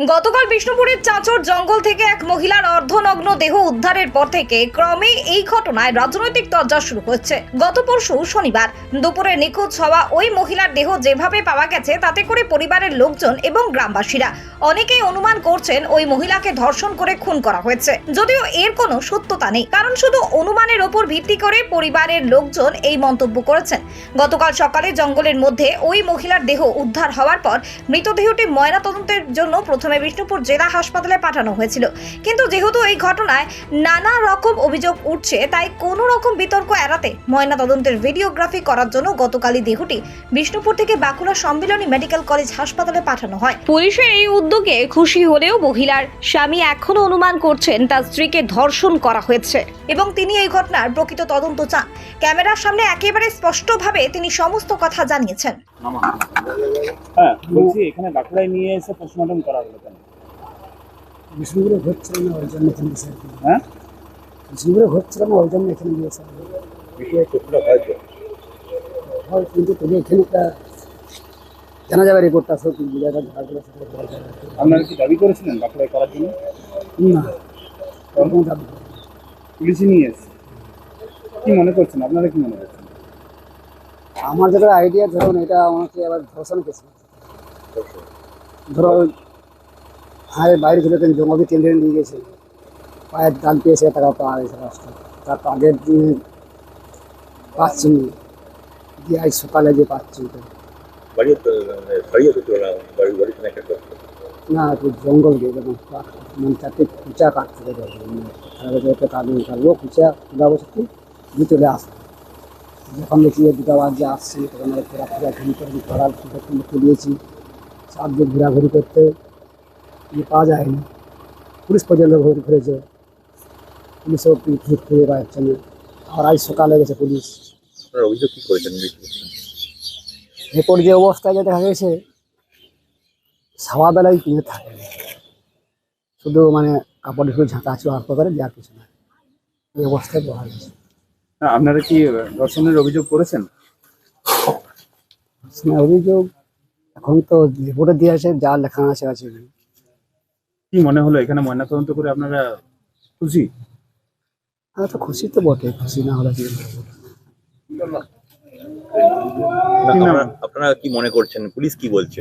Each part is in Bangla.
গতকাল বিষ্ণুপুরের চাঁচর জঙ্গল থেকে এক মহিলার অর্ধনগ্ন দেহ উদ্ধারের পর থেকে ক্রমে এই ঘটনায় রাজনৈতিক তরজা শুরু হচ্ছে গত পরশু শনিবার দুপুরে নিখোঁজ হওয়া ওই মহিলার দেহ যেভাবে পাওয়া গেছে, তাতে করে পরিবারের লোকজন এবং গ্রামবাসীরা অনেকেই অনুমান করছেন ওই মহিলাকে ধর্ষণ করে খুন করা হয়েছে। যদিও এর কোনো সত্যতা নেই, কারণ শুধু অনুমানের ওপর ভিত্তি করে পরিবারের লোকজন এই মন্তব্য করেছেন। গতকাল সকালে জঙ্গলের মধ্যে ওই মহিলার দেহ উদ্ধার হওয়ার পর মৃতদেহটি ময়না তদন্তের জন্য প্রথমে বিষ্ণুপুর জেলা হাসপাতালে পাঠানো হয়েছিল। কিন্তু যেহেতু এই ঘটনায় নানা রকম অভিযোগ উঠছে, তাই কোনো রকম বিতর্ক এড়াতে ময়না তদন্তের ভিডিওগ্রাফি করার জন্য গতকালই দেহটি বিষ্ণুপুর থেকে বাঁকুড়া সম্মিলনী মেডিকেল কলেজ হাসপাতালে পাঠানো হয়। পুলিশের এই উদ্যোগে খুশি হলেও মহিলার স্বামী এখনও অনুমান করছেন, তার স্ত্রীকে ধর্ষণ করা হয়েছে এবং তিনি এই ঘটনার প্রকৃত তদন্ত চান। ক্যামেরার সামনে একেবারে স্পষ্টভাবে তিনি সমস্ত কথা জানিয়েছেন। হ্যাঁ বলছি এখানে বাঁকুড়ায় নিয়ে এসে পোস্টমর্টম করা হলো কেন? বিষ্ণুপুরে হচ্ছিল না ওই জন্য এখানে দিয়েছে হ্যাঁ? বিষ্ণুপুরে হচ্ছিল না ওই জন্য এখানে দিয়েছে হয় কিন্তু এখানে একটা জানা যাবে সব জায়গা আপনারা কি দাবি করেছিলেন বাঁকুড়ায় করার জন্য? না ওরকম দাবি করি নিয়ে এসছে। কি মনে করছেন? আপনারা কি মনে করছেন? আমার যেটা আইডিয়া ধরুন এটা আমাকে আবার ধর্ষণ কেস। ধরো ওই হায় বাইরে ছিল কেন জঙ্গলে টেনে নিয়ে গেছে। পায়ের দাগ পেয়েছে টাকা পাওয়া গেছে রাস্তা তার আগের দিনে পাচ্ছি নি। দিয়ে আজ সকালে যে পাচ্ছি তো বাড়ি বাড়িও তো না বাড়ি বাড়ি থেকে একটা করতে না একটু জঙ্গল গিয়ে যেমন মানে চারটে কুচা কাটতে হবে একটা কাটবে কাটবো কুচা খুদা বসে দিয়ে চলে আসে যখন দেখি যে দুটা বাজে আসছি তখন ওই ফেরা ফেরা ঘুরি করে ঘোরার সুযোগ দিয়েছি সাত দিন ঘোরাঘুরি করতে ইয়ে পাওয়া যায়নি পুলিশ পর্যন্ত ঘুরে ঘুরেছে পুলিশও ঠিক খুঁজে পাচ্ছে না আর আজ সকালে গেছে পুলিশ আপনারা অভিযোগ কি করেছেন মৃত্যু রিপোর্ট যে অবস্থায় যে দেখা গেছে সাওয়াবেলায় কিনে থাকে শুধু মানে কাপড় একটু ঝাঁকা আছে হাসপাতালে দেওয়ার কিছু না এই অবস্থায় বলা গেছে হ্যাঁ আপনারা কি ধর্ষণের অভিযোগ করেছেন? অভিযোগ এখন তো রিপোর্টে দিয়ে আছে যা লেখা আছে আছে। কি মনে হলো এখানে ময়নাতদন্ত করে আপনারা খুশি? হ্যাঁ তো খুশি তো বটে খুশি না হলে আপনারা- আপনারা কি মনে করছেন? পুলিশ কি বলছে?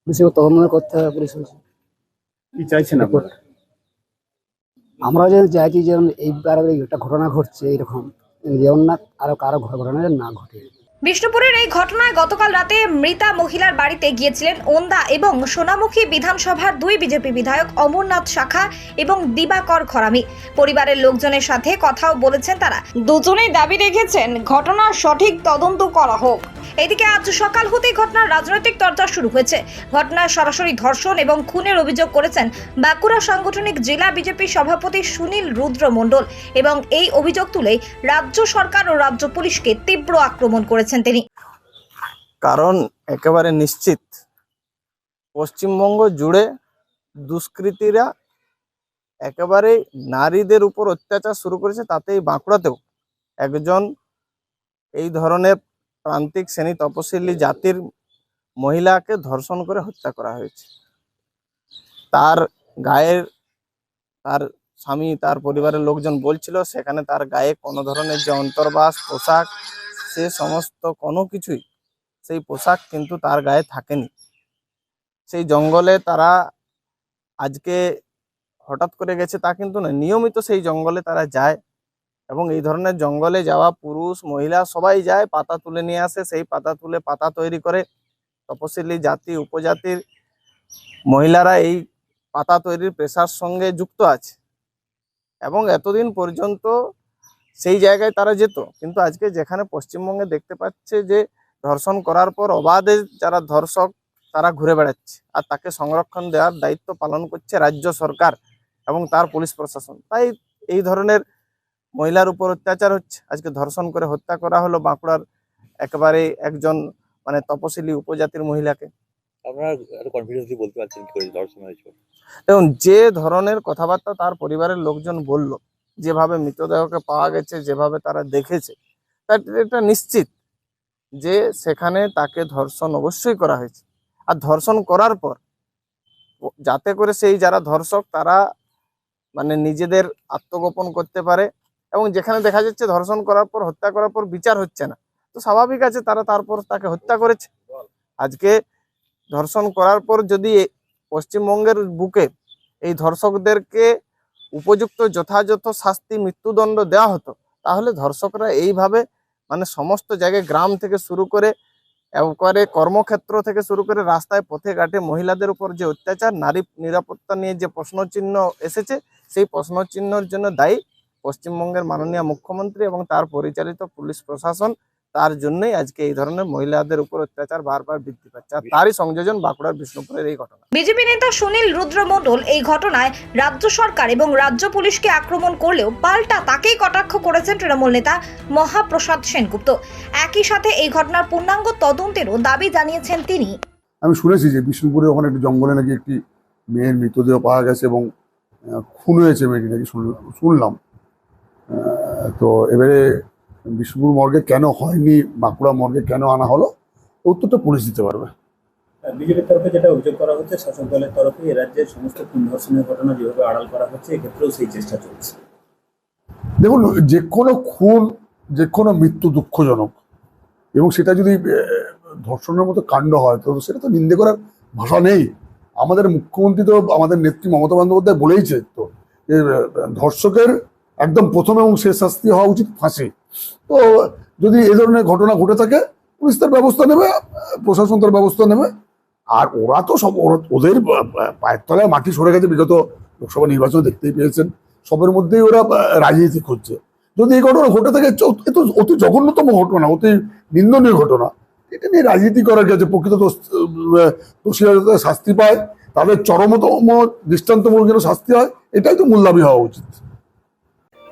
পুলিশকে তদন্ত করতে হবে পুলিশ কি চাইছেন আপনারা? আমরা যে চাইছি যেমন এইবার একটা ঘটনা ঘটছে এরকম, যেমন না আরও কারও ঘটনা যেন না ঘটে। বিষ্ণুপুরের এই ঘটনায় গতকাল রাতে মৃতা মহিলার বাড়িতে গিয়েছিলেন ওন্দা এবং সোনামুখী বিধানসভার দুই বিজেপি বিধায়ক অমরনাথ শাখা এবং দিবাকর খরামি পরিবারের লোকজনের সাথে কথাও বলেছেন তারা। দুজনেই দাবি রেখেছেন ঘটনার সঠিক তদন্ত করা হোক। এদিকে আজ সকাল হতেই ঘটনার রাজনৈতিক চর্চা শুরু হয়েছে। ঘটনায় সরাসরি ধর্ষণ এবং খুনের অভিযোগ করেছেন বাঁকুড়া সাংগঠনিক জেলা বিজেপি সভাপতি সুনীল রুদ্র মণ্ডল এবং এই অভিযোগ তুলে রাজ্য সরকার ও রাজ্য পুলিশকে তীব্র আক্রমণ করেছেন তিনি। কারণ একেবারে নিশ্চিত, পশ্চিমবঙ্গ জুড়ে দুষ্কৃতীরা একেবারে নারীদের উপর অত্যাচার শুরু করেছে তাতেই বাঁকুড়াতেও। একজন এই ধরনের প্রান্তিক শ্রেণি তপশিলি জাতির মহিলাকে ধর্ষণ করে হত্যা করা হয়েছে। তার গায়ের, তার স্বামী, তার পরিবারের লোকজন বলছিল, সেখানে তার গায়ে কোনো ধরনের যে অন্তর্বাস, পোশাক সে সমস্ত কোনো কিছুই সেই পোশাক কিন্তু তার গায়ে থাকেনি। সেই জঙ্গলে তারা আজকে হঠাৎ করে গেছে তা কিন্তু না নিয়মিত সেই জঙ্গলে তারা যায় এবং এই ধরনের জঙ্গলে যাওয়া পুরুষ, মহিলা সবাই যায়, পাতা তুলে নিয়ে আসে, সেই পাতা তুলে পাতা তৈরি করে তপশিলি জাতি, উপজাতির মহিলারা এই পাতা তৈরির পেশার সঙ্গে যুক্ত আছে। এবং এতদিন পর্যন্ত সেই জায়গায় তারা যেত। কিন্তু আজকে যেখানে পশ্চিমবঙ্গে দেখতে পাচ্ছে যে ধর্ষণ করার পর অবাধে যারা ধর্ষক তারা ঘুরে বেড়াচ্ছে। আর তাকে সংরক্ষণ দেওয়ার দায়িত্ব পালন করছে রাজ্য সরকার এবং তার পুলিশ প্রশাসন। তাই এই ধরনের মহিলার উপর অত্যাচার হচ্ছে। আজকে ধর্ষণ করে হত্যা করা হলো বাঁকুড়ার একেবারে একজন মানে তপশিলি উপজাতির মহিলাকে। এবং যে ধরনের কথাবার্তা তার পরিবারের লোকজন বলল যেভাবে মৃতদেহকে পাওয়া গেছে, যেভাবে তারা দেখেছে, তার এটা নিশ্চিত যে সেখানে তাকে ধর্ষণ অবশ্যই করা হয়েছে। আর ধর্ষণ করার পর যাতে করে সেই যারা ধর্ষক, তারা মানে নিজেদের আত্মগোপন করতে পারে এবং যেখানে দেখা যাচ্ছে ধর্ষণ করার পর, হত্যা করার পর বিচার হচ্ছে না। তো স্বাভাবিক আছে তারা তারপর তাকে হত্যা করেছে। আজকে ধর্ষণ করার পর যদি পশ্চিমবঙ্গের বুকে এই ধর্ষকদেরকে উপযুক্ত যথাযথ শাস্তি, মৃত্যুদণ্ড দেওয়া হতো, তাহলে ধর্ষকরা এইভাবে মানে সমস্ত জায়গায় গ্রাম থেকে শুরু করে, একবারে কর্মক্ষেত্র থেকে শুরু করে রাস্তায় পথে ঘাটে মহিলাদের উপর যে অত্যাচার, নারী নিরাপত্তা নিয়ে যে প্রশ্নচিহ্ন এসেছে, সেই প্রশ্নচিহ্নের জন্য দায়ী পশ্চিমবঙ্গের মাননীয় মুখ্যমন্ত্রী এবং তার পরিচালিত পুলিশ প্রশাসন তার জন্যই আজকে এই ধরনের মহিলাদের উপর অত্যাচার বারবার বৃদ্ধি পাচ্ছে। আর তারই সংযোজন বাঁকুড়ার বিষ্ণুপুরের এই ঘটনা। বিজেপি নেতা সুনীল রুদ্র মণ্ডল এই ঘটনায় রাজ্য সরকার এবং রাজ্য পুলিশকে আক্রমণ করলেও পাল্টা তাকেই কটাক্ষ করেছেন তৃণমূল নেতা মহাপ্রসাদ সেনগুপ্ত। একই সাথে এই ঘটনার পূর্ণাঙ্গ তদন্তেরও দাবি জানিয়েছেন তিনি। আমি শুনেছি যে বিষ্ণুপুরে ওখানে একটি জঙ্গলে নাকি একটি মেয়ের মৃতদেহ পাওয়া গেছে এবং খুন হয়েছে মেয়েটি নাকি শুনলাম। তো এবারে বিষ্ণুপুর মর্গে কেন হয়নি বাঁকুড়া মর্গে কেন আনা হলো উত্তরটা পুলিশ দিতে পারবে। বিজেপির তরফে যেটা অভিযোগ করা হচ্ছে শাসক দলের তরফে এ রাজ্যের সমস্ত খুন ধর্ষণের ঘটনা যেভাবে আড়াল করা হচ্ছে এক্ষেত্রেও সেই চেষ্টা চলছে। দেখুন যে কোনো খুন যে কোনো মৃত্যু দুঃখজনক এবং সেটা যদি ধর্ষণের মতো কাণ্ড হয় তো সেটা তো নিন্দে করার ভাষা নেই। আমাদের মুখ্যমন্ত্রী তো আমাদের নেত্রী মমতা বন্দ্যোপাধ্যায় বলেইছে তো যে ধর্ষকের একদম প্রথম এবং শেষ শাস্তি হওয়া উচিত ফাঁসি। তো যদি এ ধরনের ঘটনা ঘটে থাকে, পুলিশ তার ব্যবস্থা নেবে, প্রশাসন তার ব্যবস্থা নেবে। আর ওরা তো সব ওদের পায়ের তলায় মাটি সরে গেছে, বিগত লোকসভা নির্বাচন দেখতেই পেয়েছেন। সবের মধ্যেই ওরা রাজনীতি খুঁজছে যদি এই ঘটনা ঘটে থাকে, এ তো অতি জঘন্যতম ঘটনা, অতি নিন্দনীয় ঘটনা। এটা নিয়ে রাজনীতি করার কাছে প্রকৃত দোষীরা শাস্তি পায়, তাদের চরমতম দৃষ্টান্তমূলক যেন শাস্তি হয়, এটাই তো মূল দাবি হওয়া উচিত।